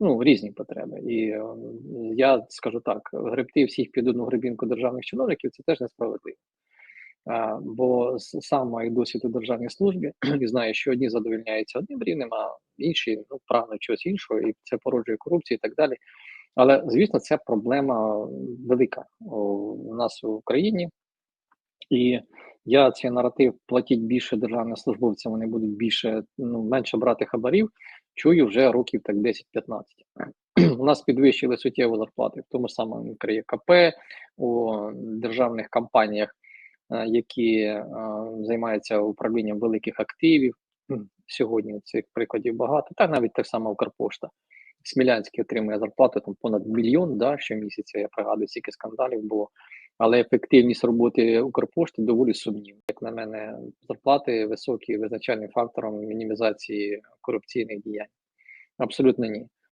ну, різні потреби. І я скажу так: гребти всіх під одну гребінку державних чиновників це теж несправедливо. Бо сам маю досвід у державній службі і знаю, що одні задовольняються одним рівнем, а інші ну, прагнуть чогось іншого, і це породжує корупцію і так далі. Але звісно, це проблема велика у нас в Україні. І я цей наратив платіть більше державним службовцям, вони будуть більше, ну менше брати хабарів. Чую вже років так 10-15. У нас підвищили суттєво зарплати в тому самому КП, у державних компаніях, е, які е, займаються управлінням великих активів. Сьогодні цих прикладів багато, та навіть так само Укрпошта. Смілянський отримує зарплату там понад мільйон да, щомісяця. Я пригадую, скільки скандалів було. Але ефективність роботи Укрпошти доволі сумнівна. Як на мене, зарплати високі визначальним фактором мінімізації корупційних діянь. Абсолютно ні.